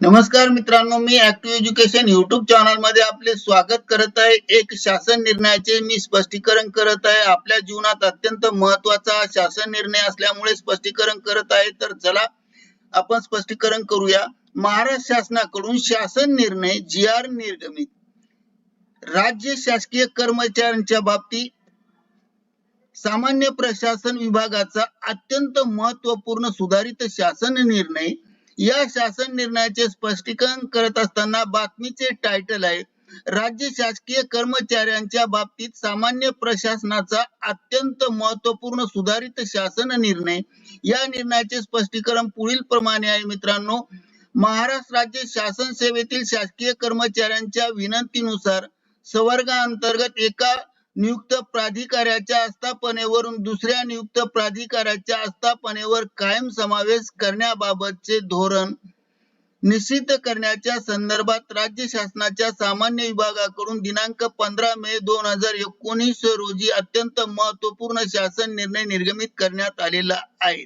नमस्कार मित्रांनो मी ऍक्टिव्ह एज्युकेशन युट्यूब चॅनलमध्ये आपले स्वागत करत आहे. एक शासन निर्णयाचे मी स्पष्टीकरण करत आहे. आपल्या जीवनात अत्यंत महत्त्वाचा शासन निर्णय असल्यामुळे स्पष्टीकरण करत आहे. तर चला आपण स्पष्टीकरण करूया. महाराष्ट्र शासनाकडून शासन निर्णय जी आर निर्गमित. राज्य शासकीय कर्मचाऱ्यांच्या बाबतीत सामान्य प्रशासन विभागाचा अत्यंत महत्त्वपूर्ण सुधारित शासन निर्णय या शासन निर्णयाचे स्पष्टीकरण करत असताना बातमीचे टायटल आहे राज्य शासकीय कर्मचाऱ्यांच्या बाबतीत सामान्य प्रशासनाचा अत्यंत महत्त्वपूर्ण सुधारित शासन निर्णय. या निर्णयाचे स्पष्टीकरण पुढील प्रमाणे आहे मित्रांनो. महाराष्ट्र राज्य शासन सेवेतील शासकीय कर्मचाऱ्यांच्या विनंतीनुसार संवर्गाअंतर्गत एका नियुक्त प्राधिकाऱ्याच्या आस्थापनेवरून दुसऱ्या नियुक्त प्राधिकाऱ्याच्या आस्थापनेवर कायम समावेश करण्याबाबतचे धोरण निश्चित करण्याच्या संदर्भात राज्य शासनाच्या सामान्य विभागाकडून दिनांक पंधरा मे दोन हजार एकोणीस रोजी अत्यंत महत्त्वपूर्ण शासन निर्णय निर्गमित करण्यात आलेला आहे.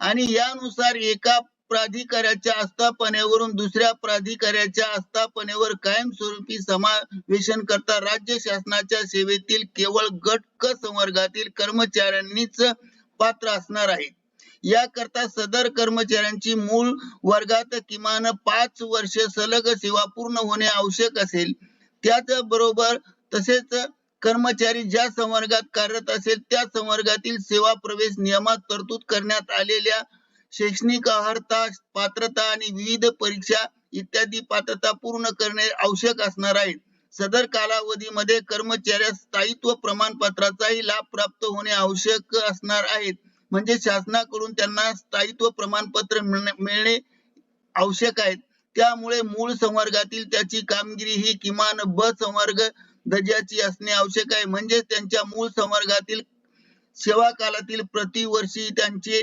आणि यानुसार एका प्राधिकाऱ्याच्या आस्थापनेवरून दुसऱ्या प्राधिकाऱ्याच्या आस्थापनेवर कायमस्वरूपी समावेशन करता राज्य शासनाच्या सेवेतील केवळ गट क संवर्गातील कर्मचाऱ्यांनीच पात्र असणार आहे याकरता सदर कर्मचाऱ्यांची मूळ वर्गात किमान पाच वर्ष सलग सेवा पूर्ण होणे आवश्यक असेल. त्याच बरोबर तसेच कर्मचारी ज्या संवर्गात कार्यरत असेल त्या संवर्गातील सेवा प्रवेश नियमात तरतूद करण्यात आलेल्या शैक्षणिक अर्हता पात्रता आणि विविध परीक्षा इत्यादी पात्रता पूर्ण करणे आवश्यक असणार आहे. सदर कालावधीमध्ये कर्मचाऱ्यास स्थायित्व प्रमाणपत्राचाही लाभ प्राप्त होणे आवश्यक असणार आहे. म्हणजे शासनाकडून त्यांना स्थायित्व प्रमाणपत्र मिळणे मिळणे आवश्यक आहे. त्यामुळे मूळ संवर्गातील त्याची कामगिरी ही किमान ब संवर्ग दर्जाची असणे आवश्यक आहे. म्हणजे त्यांच्या मूळ संवर्गातील सेवा कालातील प्रतिवर्षी त्यांचे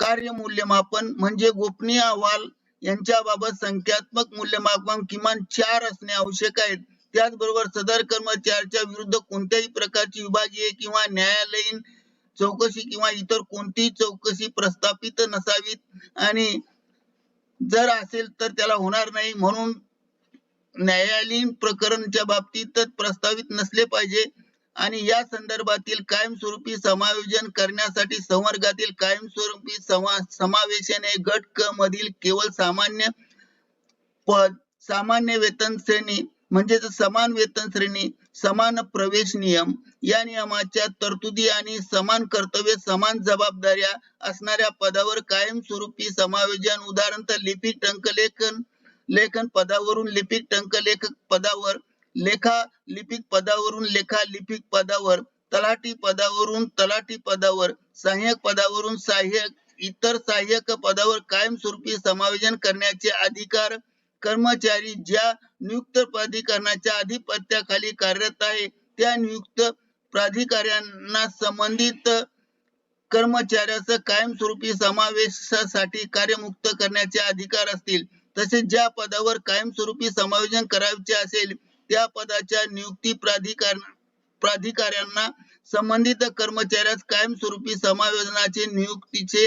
कार्य मूल्यमापन म्हणजे गोपनीय अहवाल यांच्याबाबत संख्यात्मक मूल्यमापन किमान चार असणे आवश्यक आहे. त्याचबरोबर सदर कर्मचाऱ्याच्या विरुद्ध कोणत्याही प्रकारची विभागीय किंवा न्यायालयीन चौकशी किंवा इतर कोणतीही चौकशी प्रस्थापित नसावीत आणि जर असेल तर त्याला होणार नाही. म्हणून न्यायालयीन प्रकरणच्या बाबतीत प्रस्तावित नसले पाहिजे. आणि या संदर्भातील कायमस्वरूपी समायोजन करण्यासाठी संवर्गातील कायमस्वरूपी समा समावेशन हे गट क मधील केवळ सामान्य पद सामान्य वेतन श्रेणी म्हणजेच समान वेतन श्रेणी समान प्रवेश नियम या नियमाच्या तरतुदी आणि समान कर्तव्य समान जबाबदाऱ्या असणाऱ्या पदावर कायमस्वरूपी समायोजन उदाहरणार्थ लिपिक टंकलेखन लेखन पदावरून लिपिक टंकलेखक पदावर लेखा लिपिक पदावरून लेखा लिपिक पदावर तलाठी पदावरून तलाठी पदावर सहाय्यक पदावरून सहाय्यक इतर सहाय्यक पदावर कायमस्वरूपी समायोजन करण्याचे अधिकार कर्मचारी ज्या नियुक्त प्राधिकरणाच्या अधिपत्याखाली कार्यरत आहे त्या नियुक्त प्राधिकाऱ्यांना संबंधित कर्मचाऱ्याचा कायमस्वरूपी समावेशासाठी कार्यमुक्त करण्याचे अधिकार असतील. तसेच ज्या पदावर कायमस्वरूपी समायोजन करायचे असेल त्या पदाच्या नियुक्ती प्राधिकार प्राधिकाऱ्यांना संबंधित कर्मचाऱ्यास कायमस्वरूपी समायोजनाचे नियुक्तीचे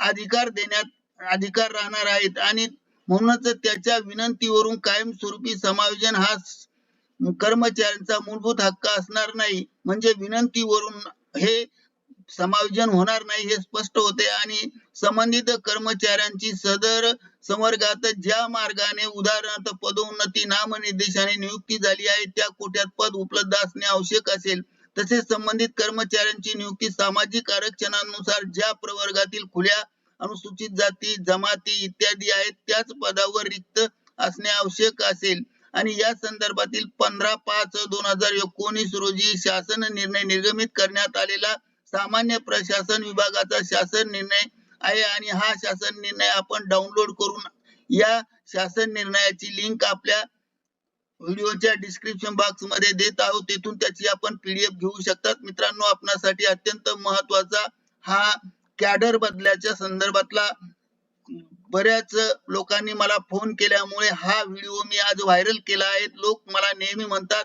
अधिकार देण्यात अधिकार राहणार आहेत. आणि म्हणूनच त्याच्या विनंतीवरून कायमस्वरूपी समायोजन हा कर्मचाऱ्यांचा मूलभूत हक्क असणार नाही. म्हणजे विनंतीवरून हे समायोजन होणार नाही हे स्पष्ट होते आणि संबंधित कर्मचाऱ्यांची सदर संवर्गात ज्या मार्गाने उदाहरणार्थ पदोन्नती नामनिर्देशाने नियुक्ती झाली आहे त्या कोट्यात पद उपलब्ध असणे आवश्यक असेल. तसेच संबंधित कर्मचाऱ्यांची नियुक्ती सामाजिक आरक्षणानुसार ज्या प्रवर्गातील खुल्या अनुसूचित जाती जमाती इत्यादी आहेत त्याच पदावर रिक्त असणे आवश्यक असेल. आणि या संदर्भातील पंधरा पाच दोन हजार एकोणीस रोजी शासन निर्णय निर्गमित करण्यात आलेला सामान्य प्रशासन विभागाचा शासन निर्णय आहे आणि हा शासन निर्णय आपण डाउनलोड करून या शासन निर्णयाची लिंक आपल्या व्हिडिओच्या डिस्क्रिप्शन बॉक्समध्ये देत आहोत. तेथून त्याची आपण पीडीएफ घेऊ शकतात. मित्रांनो आपणासाठी अत्यंत महत्त्वाचा हा कॅडर बदल्याच्या संदर्भातला बऱ्याच लोकांनी मला फोन केल्यामुळे हा व्हिडिओ मी आज व्हायरल केला आहे. लोक मला नेहमी म्हणतात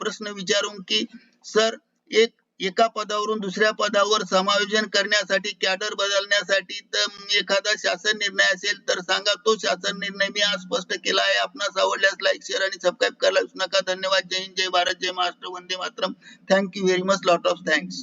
प्रश्न विचारून की सर एक एका पदावरून दुसऱ्या पदावर समायोजन करण्यासाठी कॅडर बदलण्यासाठी तर एखादा शासन निर्णय असेल तर सांगा. तो शासन निर्णय मी आज स्पष्ट केला आहे. आपणास आवडल्यास लाईक शेअर आणि सबस्क्राईब करायला विसरू नका धन्यवाद. जय हिंद जय भारत जय महाराष्ट्र. वंदे Mataram. Thank you very much lot of thanks